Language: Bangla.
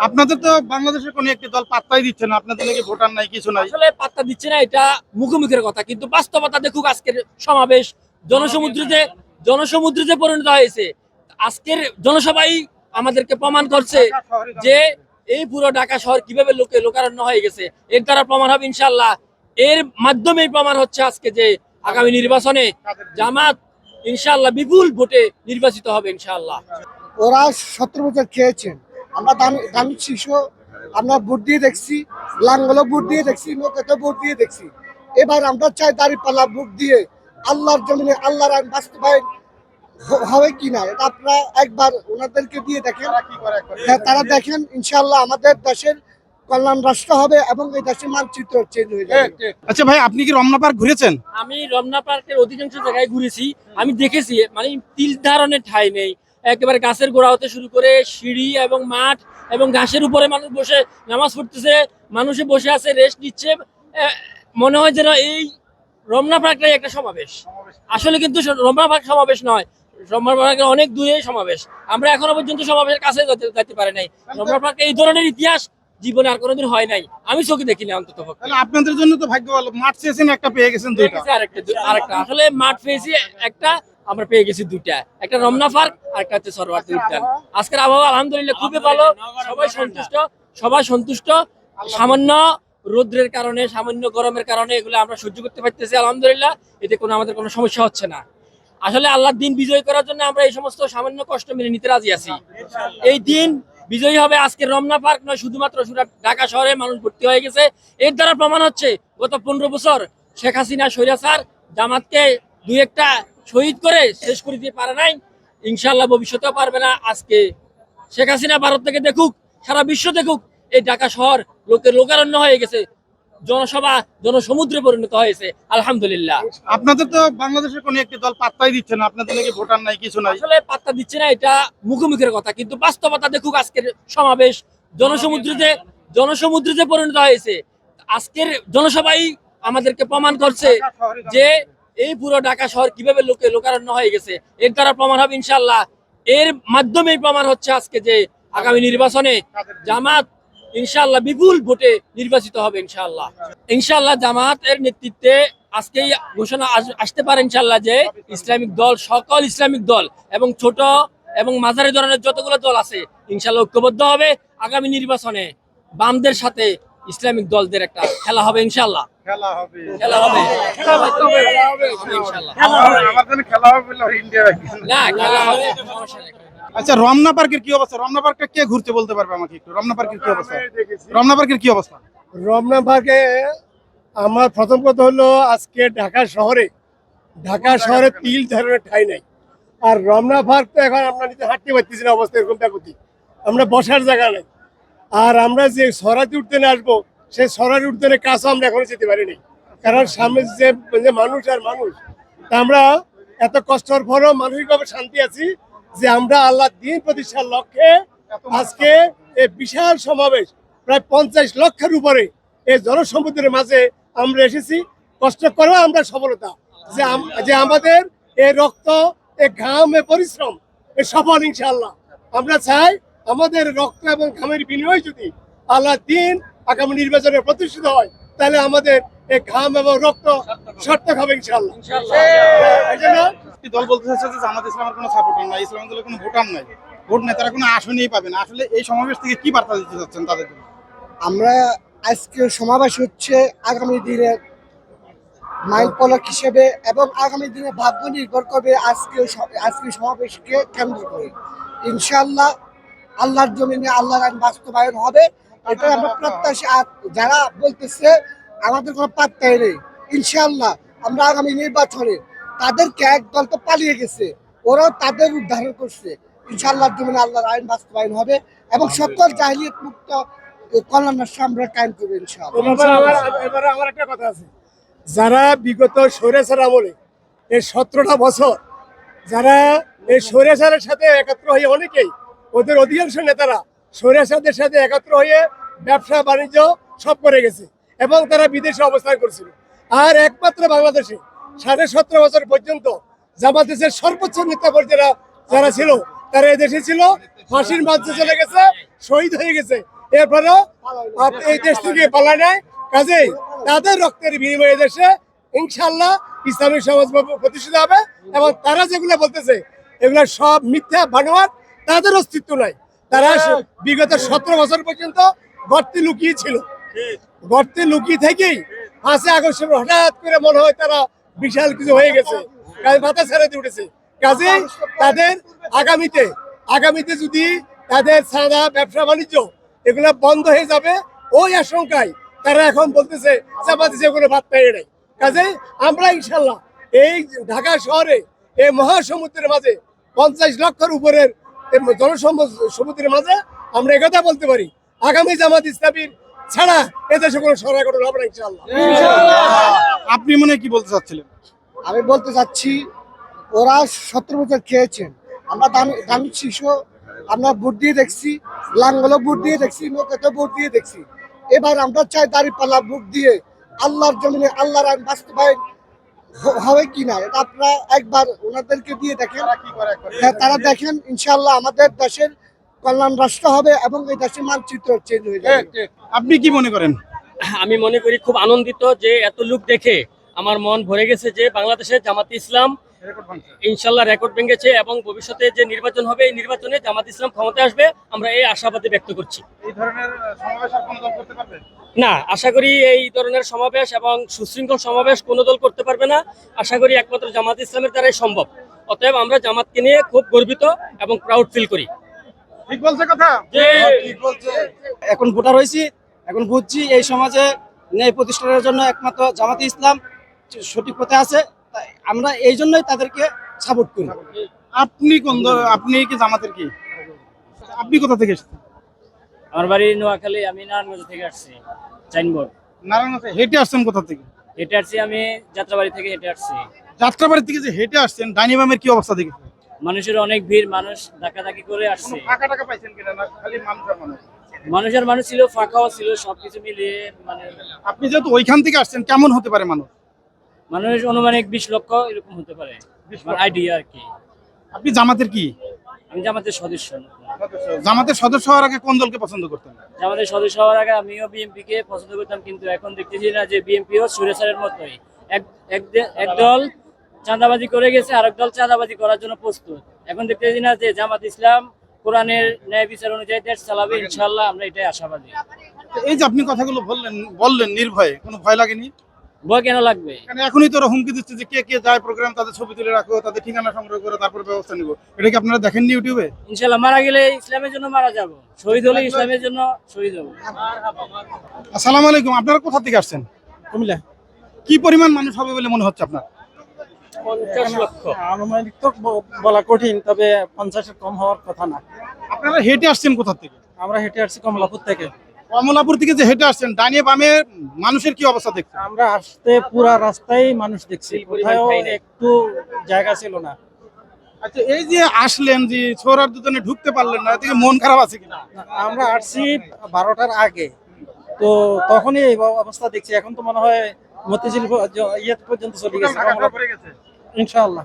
আপনাদের তো বাংলাদেশের কোনো একটি দল পাত্তাই দিচ্ছে না আপনাদের নাকি ভোটার নাই কিছু নাই। আসলে পাত্তা দিচ্ছে না এটা মুখোমুখের কথা কিন্তু বাস্তবতা দেখুক আজকের সমাবেশ জনসমুদ্রে জনসমুদ্রে পরিণত হয়েছে আজকের জনসভাই আমাদেরকে প্রমাণ করছে যে এই পুরো ঢাকা শহর কীভাবে লোকে লোকারণ্য হয়ে গেছে। এর দ্বারা প্রমাণ হবে ইনশাল্লাহ এর মাধ্যমেই প্রমাণ হচ্ছে আজকে যে আগামী নির্বাচনে জামাত ইনশাল্লাহ বিপুল ভোটে নির্বাচিত হবে ইনশাল্লাহ ওরা সতেরো বছর খেয়েছেন। আমরা দামি দামি শিশু আমরা ভোট দিয়ে দেখছি লাঙ্গলে ভোট দিয়ে দেখছি নৌকাতে ভোট দিয়ে দেখছি। এবার আমরা চাই দাঁড়িপাল্লা ভোট দিয়ে আল্লাহর জমিনে আল্লাহর আইন বাস্তবায়ন হবে কিনা এটা আপনারা একবার ওনাদেরকে দিয়ে দেখেন। হ্যাঁ, তারা দেখেন ইনশাল্লাহ আমাদের দেশের কল্যাণ রাষ্ট্র হবে এবং এই দেশের মানচিত্র চেঞ্জ হয়ে যাবে। আচ্ছা ভাই আপনি কি রমনা পার্ক ঘুরেছেন? আমি রমনা পার্কের অধিকাংশ জায়গায় ঘুরেছি আমি দেখেছি মানে তিল ধারণের ঠাই নেই। একেবারে গাছের গোড়া হতে শুরু করে সিঁড়ি এবং মাঠ এবং ঘাসের উপরে মানুষ বসে নামাজ পড়তেছে মানুষে বসে আছে রেস্ট নিচ্ছে। মনে হয় যেন এই রমনা পার্কটাই একটা সমাবেশ। আসলে কিন্তু রমনা পার্ক সমাবেশ নয় রমনা পার্কের অনেক দূরে সমাবেশ। আমরা এখনও পর্যন্ত সমাবেশের কাছে যেতে যেতে পারি নাই। রমনা পার্কে এই ধরনের ইতিহাস জীবনে আর কোনোদিন হয় নাই। আমি চোখে দেখিনি অন্তত আপনাদের জন্য তো ভাগ্য ভালো মাঠ চেয়েছেন একটা পেয়ে গেছেন আরেকটা। আসলে মাঠ পেয়েছি একটা আমরা পেয়ে গেছি দুইটা। একটা রমনা পার্ক আর একটা হচ্ছে সরোয়ার্দী উদ্যান। আজকের আবহাওয়া আলহামদুলিল্লাহ খুবই ভালো। সবাই সন্তুষ্ট সবাই সন্তুষ্ট। সামান্য রোদ্রের কারণে, সামান্য গরমের কারণে এগুলো আমরা সহ্য করতে পারতেছি, আলহামদুলিল্লাহ। এতে কোনো আমাদের কোনো সমস্যা হচ্ছে না। আসলে আল্লাহর দিন বিজয় করার জন্য আমরা এই সমস্ত সামান্য কষ্ট মেনে নিতে রাজি আছি। এই দিন বিজয়ী হবে আজকে রমনা পার্ক নয়, শুধুমাত্র ঢাকা শহরে মানুষ ভর্তি হয়ে গেছে। এর দ্বারা প্রমাণ হচ্ছে, গত পনেরো বছর শেখ হাসিনা, স্বৈরাচার, জামাতকে দুই একটা শহীদ করে শেষ করে দিতে পারে নাই ইনশাল্লাহ ভবিষ্যতেও পারবে না। আজকে শেখ হাসিনা ভারত থেকে দেখুক সারা বিশ্ব দেখুক এই ঢাকা শহর লোকের লোকারণ্য হয়ে গেছে জনসভা জনসমুদ্রে পরিণত হয়েছে আলহামদুলিল্লাহ। আপনাদের তো বাংলাদেশের কোনো একটি দল পাত্তাই দিচ্ছে না আপনাদের নাকি ভোটার নাই কিছু নাই। আসলে পাত্তা দিচ্ছে না এটা মুখোমুখের কথা কিন্তু বাস্তবতা দেখুক আজকের সমাবেশ জনসমুদ্রে জনসমুদ্রে পরিণত হয়েছে। আজকের জনসভাই আমাদেরকে প্রমাণ করছে যে এই পুরো ঢাকা শহর কীভাবে লোকে লোকারণ্য হয়ে গেছে? এর দ্বারা প্রমাণ হবে ইনশাল্লাহ এর মাধ্যমেই প্রমাণ হচ্ছে আজকে যে আগামী নির্বাচনে জামাত ইনশাল্লাহ বিপুল ভোটে নির্বাচিত হবে ইনশাল্লাহ ইনশাল্লাহ জামাতের নেতৃত্বে আজকেই ঘোষণা আসতে পারে ইনশাল্লাহ যে ইসলামিক দল, সকল ইসলামিক দল এবং ছোট এবং মাঝারি ধরনের যতগুলো দল আছে ইনশাল্লাহ ঐক্যবদ্ধ হবে আগামী নির্বাচনে। বামদের সাথে ইসলামিক দলদের একটা খেলা হবে ইনশাল্লাহ খেলা হবে। খেলা হবে। আমার জন্য খেলা হবে বলে ইন্ডিয়া না খেলা হবে সমস্যা নেই। আচ্ছা রমনা পার্কের কি অবস্থা? রমনা পার্কটা কে ঘুরতে বলতে পারবে আমাকে একটু? রমনা পার্কের কি অবস্থা? রমনা পার্কের কি অবস্থা? রমনা পার্কে আমার প্রথম কথা হলো আজকে ঢাকা শহরে ঢাকা শহরে তিল ধরনের ঠাই নাই। আর রমনা পার্ক তো এখন আমরা নিতে হাঁটতে পারতেছি না অবস্থা এরকম ব্যাগতি আমরা বসার জায়গা নেই। আর আমরা যে সরাতি উঠতেনে আসব, সেই সরাতি উঠতেনে কাছে আমরা এখনও যেতে পারিনি। কারণ সামনে যে মানুষ আর মানুষ, তা আমরা এত কষ্টর পরও মানসিকভাবে শান্তি আছি যে আমরা আল্লাহ দিন প্রতিষ্ঠার লক্ষ্যে আজকে এই বিশাল সমাবেশ, প্রায় পঞ্চাশ লক্ষের উপরে এই জনসমুদ্রের মাঝে আমরা এসেছি। কষ্ট করেও আমরা সফলতা, যে যে আমাদের এই রক্ত এ ঘাম এ পরিশ্রম, এই সফল ইনশাআল্লাহ। আমরা চাই আমাদের রক্ত এবং ঘামের বিনিময় যদি আল্লাহ দিন আগামী নির্বাচনে প্রতিষ্ঠিত হয় তাহলে আমাদের এই ঘাম এবং রক্ত সার্থক হবে ইনশাআল্লাহ। এই জন্য একটি দল বলতে চাচ্ছে যে জামাত ইসলামের কোনো সাপোর্টার নাই ইসলাম দলের কোনো ভোটার নাই। ভোট নেই তারা কোনো আসনই পাবে না। আসলে এই সমাবেশ থেকে কি বার্তা দিতে চাচ্ছেন তাদের জন্য? আমরা আজকে সমাবেশ হচ্ছে আগামী দিনের মাইল পলক হিসেবে এবং আগামী দিনে ভাগ্য নির্ভর করবে আজকে স- আজকে সমাবেশকে কেন্দ্র করে। ইনশাআল্লাহ আল্লাহর জমিনে আল্লাহর আইন বাস্তবায়ন হবে এটা আমরা প্রত্যাশী। আর যারা বলতেছে, আমাদের কোনো পাত্তাই নেই। ইনশাআল্লাহ, আমরা আগামী নির্বাচনে তাদেরকে এক দল তো পালিয়ে গেছে, ওরাও তাদের উদ্ধারণ করছে। ইনশাআল্লাহর জমিনে আল্লাহর আইন বাস্তবায়ন হবে এবং সকল জাহিলিয়ত মুক্ত কল্যাণ রাষ্ট্র আমরা কায়েম করব ইনশাআল্লাহ। এবারে আমার একটা কথা আছে। যারা বিগত স্বৈরাচার বলে এই সতেরোটা বছর, যারা এই স্বৈরাচারের সাথে একত্র হয়ে অনেকেই ওদের অধিকাংশ নেতারা স্বৈরাচারদের সাথে একত্র হয়ে ব্যবসা, বাণিজ্য সব করে গেছে এবং তারা বিদেশে অবস্থান করছিল। আর একমাত্র বাংলাদেশে সাড়ে সতেরো বছর পর্যন্ত জামাত দেশের সর্বোচ্চ নেতা পর্যায়ে যারা ছিল, তারা এদেশে ছিল। ফাঁসির মাঝে চলে গেছে, শহীদ হয়ে গেছে। এরপরেও এই দেশ থেকে পালায় নাই। কাজেই তাদের রক্তের বিনিময়ে দেশে ইনশাল্লাহ ইসলামী সমাজ প্রতিষ্ঠিত হবে এবং তারা যেগুলো বলতেছে, এগুলো সব মিথ্যা ভানুয়াট তাদের অস্তিত্ব নাই। তারা বিগত সতেরো বছর পর্যন্ত গর্তে লুকিয়ে ছিল। গর্তে লুকিয়ে থেকেই পাঁচে আগস্ট হঠাৎ করে মনে হয় তারা বিশাল কিছু হয়ে গেছে। মাথা উঠেছে। কাজে তাদের আগামীতে আগামীতে যদি তাদের সাদা ব্যবসা বাণিজ্য এগুলো বন্ধ হয়ে যাবে ওই আশঙ্কায় তারা এখন বলতেছে যে কোনো বাদ পেয়ে নেই। কাজে আমরা ইনশাল্লাহ এই ঢাকা শহরে এই মহাসমুদ্রের মাঝে পঞ্চাশ লক্ষের উপরের জনসমুদ্রের মাঝে আমরা একথা বলতে পারি। আগামী জামাত ইসলামীর ছাড়া এদেশে কোনো সরকার গঠন হবে না ইনশাল্লাহ আপনি মনে কি বলতে চাচ্ছিলেন? আমি বলতে চাচ্ছি ওরা সতেরো বছর খেয়েছেন আমরা দামি শিশু আমরা ভোট দিয়ে দেখছি লাঙ্গলে ভোট দিয়ে দেখছি নৌকাতে ভোট দিয়ে দেখছি। এবার আমরা চাই দাঁড়ি পাল্লা ভোট দিয়ে আল্লাহর জমিনে আল্লাহর আইন বাস্তবায়ন হবে কি না? এটা আপনারা একবার ওনাদেরকে দিয়ে দেখেন। হ্যাঁ তারা দেখেন ইনশাল্লাহ আমাদের দেশের কল্যাণ রাষ্ট্র হবে এবং এই দেশের মানচিত্র চেঞ্জ হয়ে যাবে। আপনি কি মনে করেন? আমি মনে করি খুব আনন্দিত যে এত লোক দেখে আমার মন ভরে গেছে যে বাংলাদেশে জামাত ইসলাম ইনশাল্লাহ রেকর্ড ভেঙেছে এবং ভবিষ্যতে যে নির্বাচন হবে এই নির্বাচনে জামাত ইসলাম ক্ষমতায় আসবে আমরা এই আশাবাদী ব্যক্ত করছি। না আশা করি এই ধরনের সমাবেশ এবং সুশৃঙ্খল সমাবেশ কোনো দল করতে পারবে না। আশা করি একমাত্র জামাত ইসলামের দ্বারাই সম্ভব। অতএব আমরা জামাতকে নিয়ে খুব গর্বিত এবং প্রাউড ফিল করি। ঠিক বলছে কথা? এখন ভোটার হয়েছি এখন বুঝছি এই সমাজে ন্যায় প্রতিষ্ঠানের জন্য একমাত্র জামাতে ইসলাম সঠিক পথে আছে। তাই আমরা এই জন্যই তাদেরকে সাপোর্ট করি। আপনি কোন আপনি কি জামাতের কি? আপনি কোথা থেকে এসেছেন? আমার বাড়ি নোয়াখালী আমি নারায়ণগঞ্জ থেকে আসছি চাইনবোর্ড। নারায়ণগঞ্জ হেঁটে আসছেন কোথা থেকে? হেঁটে আসছি আমি যাত্রাবাড়ি থেকে হেঁটে আসছি। যাত্রাবাড়ি থেকে যে হেঁটে আসছেন ডাইনি বামের কি অবস্থা দেখেছেন মানুষের অনেক ভিড় মানুষ ডাকাডাকি করে আসছে। ফাঁকা টাকা পাইছেন কিনা না খালি মানুষের মানুষ? মানুষের মানুষ ছিল ফাঁকাও ছিল সবকিছু মিলিয়ে মানে আপনি যেহেতু ওইখান থেকে আসছেন কেমন হতে পারে মানুষ? মানুষ অনুমানিক বিশ লক্ষ এরকম হতে পারে। আইডিয়া আর কি। আপনি জামাতের কি? আমি জামাতের সদস্য। জামাতের সদস্য হওয়ার আগে কোন দলকে পছন্দ করতেন? জামাতের সদস্য হওয়ার আগে আমিও বিএনপি কে পছন্দ করতাম কিন্তু এখন দেখতেছি না যে বিএনপিও সুরেশারের মতোই। এক দল চাঁদাবাজি করে গেছে আর এক দল চাঁদাবাজি করার জন্য প্রস্তুত। এখন দেখতেছি না যে জামাত ইসলাম কোরআনের ন্যায় বিচার অনুযায়ী দেশ চালাবে ইনশাল্লাহ আমরা এটাই আশাবাদী। এই যে আপনি কথাগুলো বললেন বললেন নির্ভয়ে কোনো ভয় লাগেনি? ভয় কেন লাগবে? কারণ এখনই তো ওরা হুমকি দিচ্ছে যে কে কে যায় প্রোগ্রাম তাদের ছবি তুলে রাখো তাদের ঠিকানা সংগ্রহ করে তারপর ব্যবস্থা নিবো। এটা কি আপনারা দেখেননি ইউটিউবে? ইনশাল্লাহ মারা গেলে ইসলামের জন্য মারা যাব। শহীদ হলে ইসলামের জন্য শহীদ হব। আসসালামু আলাইকুম আপনারা কোথা থেকে আসছেন? কুমিল্লা। কি পরিমাণ মানুষ হবে বলে মনে হচ্ছে আপনার? পঞ্চাশ লক্ষ। আনুমানিক তো বলা কঠিন তবে পঞ্চাশের কম হওয়ার কথা না। আপনারা হেঁটে আসছেন কোথা থেকে? আমরা হেঁটে আসছি কমলাপুর থেকে। কমলাপুর থেকে যে হেঁটে আসছেন ডাইনে বামে মানুষের কি অবস্থা দেখছেন? আমরা আসতে পুরা রাস্তায় মানুষ দেখছি কোথাও একটু জায়গা ছিল না। আচ্ছা এই যে আসলেন যে ছোড়ার দুজনে ঢুকতে পারলেন না এদিকে মন খারাপ আছে কিনা? আমরা আসছি বারোটার আগে তো তখনই এই অবস্থা দেখছি এখন তো মনে হয় মতিঝিল ইয়ে পর্যন্ত চলে গেছে। ইনশাআল্লাহ।